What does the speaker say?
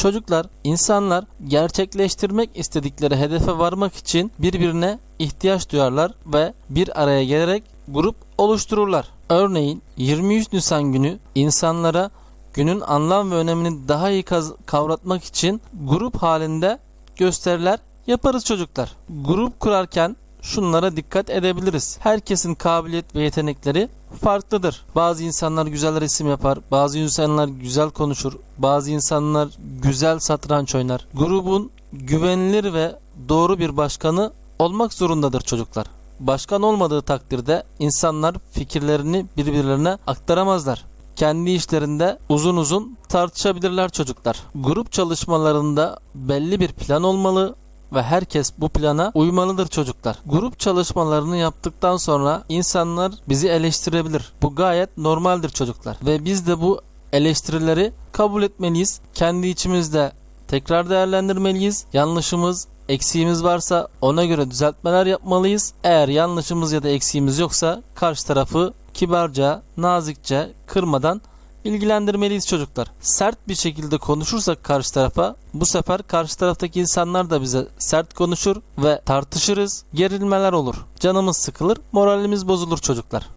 Çocuklar, insanlar gerçekleştirmek istedikleri hedefe varmak için birbirine ihtiyaç duyarlar ve bir araya gelerek grup oluştururlar. Örneğin 23 Nisan günü insanlara günün anlam ve önemini daha iyi kavratmak için grup halinde gösteriler yaparız çocuklar. Grup kurarken şunlara dikkat edebiliriz. Herkesin kabiliyet ve yetenekleri farklıdır. Bazı insanlar güzel resim yapar, bazı insanlar güzel konuşur, bazı insanlar güzel satranç oynar. Grubun güvenilir ve doğru bir başkanı olmak zorundadır çocuklar. Başkan olmadığı takdirde insanlar fikirlerini birbirlerine aktaramazlar. Kendi işlerinde uzun uzun tartışabilirler çocuklar. Grup çalışmalarında belli bir plan olmalı ve herkes bu plana uymalıdır çocuklar. Grup çalışmalarını yaptıktan sonra insanlar bizi eleştirebilir. Bu gayet normaldir çocuklar. Ve biz de bu eleştirileri kabul etmeliyiz. Kendi içimizde tekrar değerlendirmeliyiz. Yanlışımız, eksiğimiz varsa ona göre düzeltmeler yapmalıyız. Eğer yanlışımız ya da eksiğimiz yoksa karşı tarafı kibarca, nazikçe, kırmadan ilgilendirmeliyiz çocuklar. Sert bir şekilde konuşursak karşı tarafa bu sefer karşı taraftaki insanlar da bize sert konuşur ve tartışırız. Gerilmeler olur. Canımız sıkılır, moralimiz bozulur çocuklar.